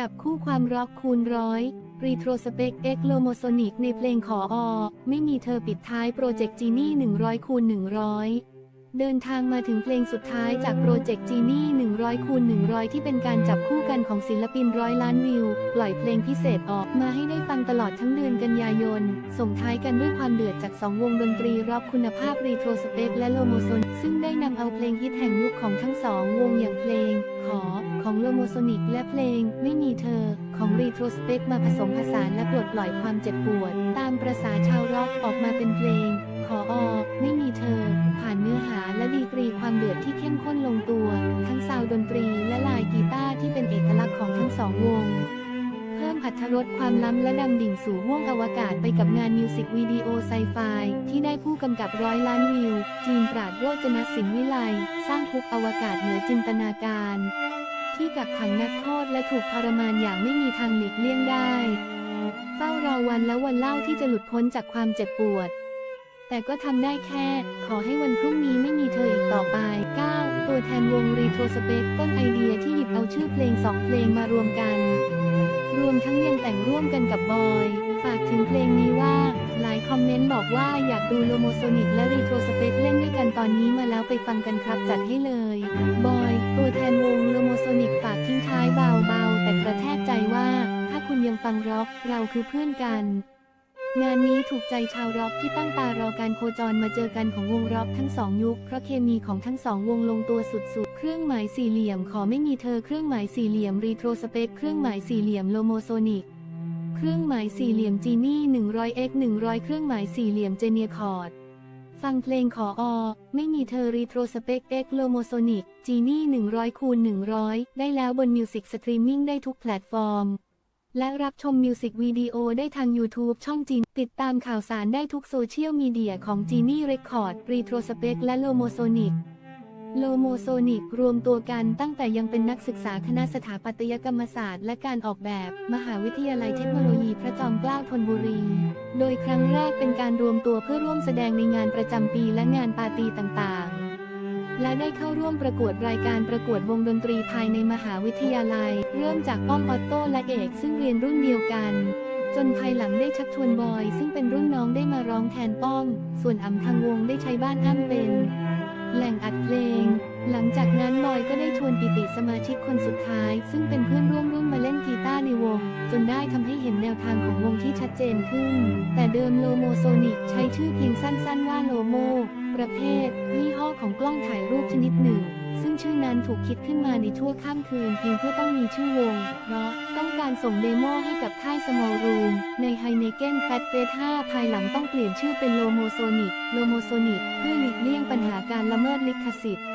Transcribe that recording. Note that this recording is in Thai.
จับคู่ความร็อกคูณร้อยรีโทรสเปกเอ็กโลโมโซนิกในเพลงขออ ไม่มีเธอปิดท้ายโปรเจกต์จีนี่100คูณ100 เดินทางมาถึงเพลงสุดท้ายจากโปรเจกต์จีนี่100คูณ100 ที่เป็นการจับคู่กันของศิลปินร้อยล้านวิว ปล่อยเพลงพิเศษออกมาให้ได้ฟังตลอดทั้งเดือนกันยายน ส่งท้ายกันด้วยความเดือดจาก 2 วงดนตรีร็อกคุณภาพรีโทรสเปกและโลโมโซน ซึ่งได้นำเอาเพลงฮิตแห่งยุคของทั้งสองวงอย่างเพลง ขอของโลโมโซนิกและเพลง ไม่มีเธอของรีโทรสเปกมาผสมผสานและปลดปล่อยความเจ็บปวด ตามประษาชาวร็อกออกมาเป็นเพลง มข้นลงตัว ทั้งซาวดนตรีและลายกีตาร์ที่เป็นเอกลักษณ์ของทั้งสองวง เพิ่มอัตรสความล้ำและดำดิ่งสู่ห้วงอวกาศไปกับงานมิวสิกวิดีโอไซไฟที่ได้ผู้กำกับร้อยล้านวิว จีนปราดโรจนสินวิไลสร้างทุกอวกาศเหนือจินตนาการ ที่กักขังนักโทษและถูกทรมานอย่างไม่มีทางหลีกเลี่ยงได้ เฝ้ารอวันแล้ววันเล่าที่จะหลุดพ้นจากความเจ็บปวด แต่ก็ทำได้แค่ ขอให้วันพรุ่งนี้ไม่มีเธออีกต่อไป 9. ตัวแทนวงรีโทรสเปกต้นไอเดียที่หยิบเอาชื่อเพลงสองเพลงมารวมกัน รวมทั้งยังแต่งร่วมกันกับบอย ฝากถึงเพลงนี้ว่า หลายคอมเมนต์บอกว่าอยากดูโลโมโซนิกและรีโทรสเปกเล่นด้วยกันตอนนี้มาแล้วไปฟังกันครับจัดให้เลย บอย ตัวแทนวงโลโมโซนิกฝากทิ้งท้ายเบาๆแต่กระแทกใจว่า ถ้าคุณยังฟังร็อกเราคือเพื่อนกัน งานนี้ถูกใจชาวร็อกที่ตั้งตารอการโคจรมาเจอกันของวงร็อกทั้งสองยุค เพราะเคมีของทั้งสองวงลงตัวสุดๆ เครื่องหมายสี่เหลี่ยมขอไม่มีเธอเครื่องหมายสี่เหลี่ยมรีโทรสเปกเครื่องหมายสี่เหลี่ยมโลโมโซนิก เครื่องหมายสี่เหลี่ยมจีนี่ 100x 100 เครื่องหมายสี่เหลี่ยมเจเนียคอร์ด ฟังเพลงขออ ไม่มีเธอรีโทรสเปก X โลโมโซนิกจีนี่ 100คูณ100 ได้แล้วบนมิวสิกสตรีมมิ่งได้ทุกแพลตฟอร์ม และรับชมมิวสิกวิดีโอได้ทาง YouTube ช่องจีน ติดตามข่าวสารได้ทุกโซเชียลมีเดียของจีนี่เรคคอร์ดรีโทรสเปกและโลโมโซนิกโลโมโซนิกรวมตัวกันตั้งแต่ยังเป็นนักศึกษาคณะสถาปัตยกรรมศาสตร์และการออกแบบ มหาวิทยาลัยเทคโนโลยีพระจอมเกล้าธนบุรี โดยครั้งแรกเป็นการรวมตัวเพื่อร่วมแสดงในงานประจำปีและงานปาร์ตี้ต่างๆ และได้เข้าร่วมประกวดรายการประกวดวงดนตรีภายในมหาวิทยาลัย เริ่มจากป้อมออตโต้และเอกซึ่งเรียนรุ่นเดียวกัน จนภายหลังได้ชักชวนบอย ซึ่งเป็นรุ่นน้องได้มาร้องแทนป้อง ส่วนอ่ำทางวงได้ใช้บ้านอ้ำเป็น แหล่งอัดเพลง หลังจากนั้นบอยก็ได้ชวนปิติสมาชิกคนสุดท้าย ซึ่งเป็นเพื่อนร่วมรุ่นมาเล่นกีตาร์ในวง จนได้ทำให้เห็นแนวทางของวงที่ชัดเจนขึ้น แต่เดิมโลโมโซนิกใช้ชื่อเพียงสั้นๆว่าโลโม ประเภท ยี่ห้อของกล้องถ่ายรูปชนิดหนึ่ง ซึ่งชื่อนั้นถูกคิดขึ้นมาในชั่วข้ามคืนเพียงเพื่อต้องมีชื่อวง เพราะต้องการส่งเดโมให้กับค่ายสมอลรูมใน h e i n e k e n Fat f e s 5ภายหลังต้องเปลี่ยนชื่อเป็นโลโมโซนิกโลโมโซนิกเพื่อหลีกเลี่ยงปัญหาการละเมิดลิขสิทธิ์